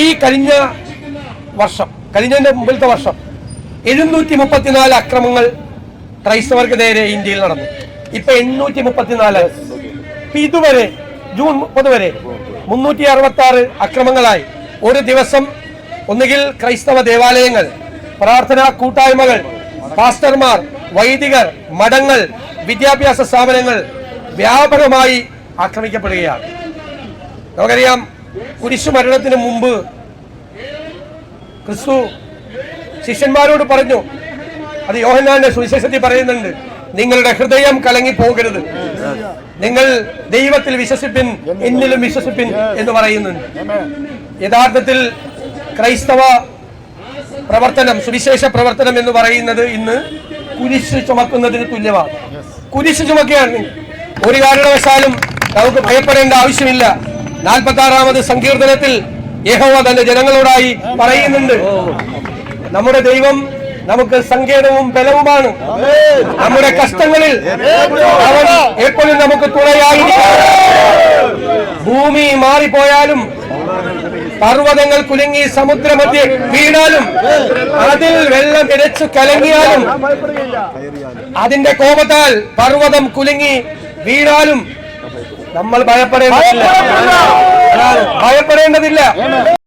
ഈ കഴിഞ്ഞ വർഷം കഴിഞ്ഞതിന്റെ മുമ്പിലത്തെ വർഷം എഴുന്നൂറ്റി മുപ്പത്തിനാല് അക്രമങ്ങൾ ക്രൈസ്തവർക്ക് നേരെ ഇന്ത്യയിൽ നടന്നു. ഇപ്പൊ എണ്ണൂറ്റി മുപ്പത്തിനാല് ഇതുവരെ ജൂൺ മുപ്പത് വരെ മുന്നൂറ്റി അറുപത്തി ആറ് അക്രമങ്ങളായി. ഒരു ദിവസം ഒന്നുകിൽ ക്രൈസ്തവ ദേവാലയങ്ങൾ പ്രാർത്ഥനാ കൂട്ടായ്മകൾ പാസ്റ്റർമാർ വൈദികർ മഠങ്ങൾ വിദ്യാഭ്യാസ സ്ഥാപനങ്ങൾ വ്യാപകമായി ആക്രമിക്കപ്പെടുകയാണ്. നമുക്കറിയാം കുരിശു മരണത്തിന് മുമ്പ് ക്രിസ്തു ശിഷ്യന്മാരോട് പറഞ്ഞു അത് യോഹന്നാന്റെ സുവിശേഷത്തിൽ പറയുന്നുണ്ട് നിങ്ങളുടെ ഹൃദയം കലങ്ങി പോകരുത് നിങ്ങൾ ദൈവത്തിൽ വിശ്വസിപ്പിൻ എന്നിലും വിശ്വസിപ്പിൻ എന്ന് പറയുന്നുണ്ട്. യഥാർത്ഥത്തിൽ ക്രൈസ്തവ പ്രവർത്തനം സുവിശേഷ പ്രവർത്തനം എന്ന് പറയുന്നത് ഇന്ന് കുരിശ് ചുമക്കുന്നതിന് തുല്യമാണ്. കുരിശ് ചുമക്കുകയാണ്. ഒരു കാരണവശാലും നമുക്ക് ഭയപ്പെടേണ്ട ആവശ്യമില്ല. നാൽപ്പത്തി ആറാമത് സങ്കീർത്തനത്തിൽ യഹോവ തന്റെ ജനങ്ങളോടായി പറയുന്നുണ്ട്. നമ്മുടെ ദൈവം നമുക്ക് സങ്കേതവും ബലവുമാണ്. നമ്മുടെ കഷ്ടങ്ങളിൽ അവൻ എപ്പോഴും നമുക്ക് തുണയായിരിക്കും. ഭൂമി മാറിപ്പോയാലും പർവതങ്ങൾ കുലുങ്ങി സമുദ്രമധ്യ വീണാലും അതിൽ വെള്ളം ഇരച്ചു കലങ്ങിയാലും അതിന്റെ കോപത്താൽ പർവതം കുലുങ്ങി വീണാലും നമ്മൾ ഭയപ്പെടേണ്ടതില്ല. ഭയപ്പെടേണ്ടതില്ല.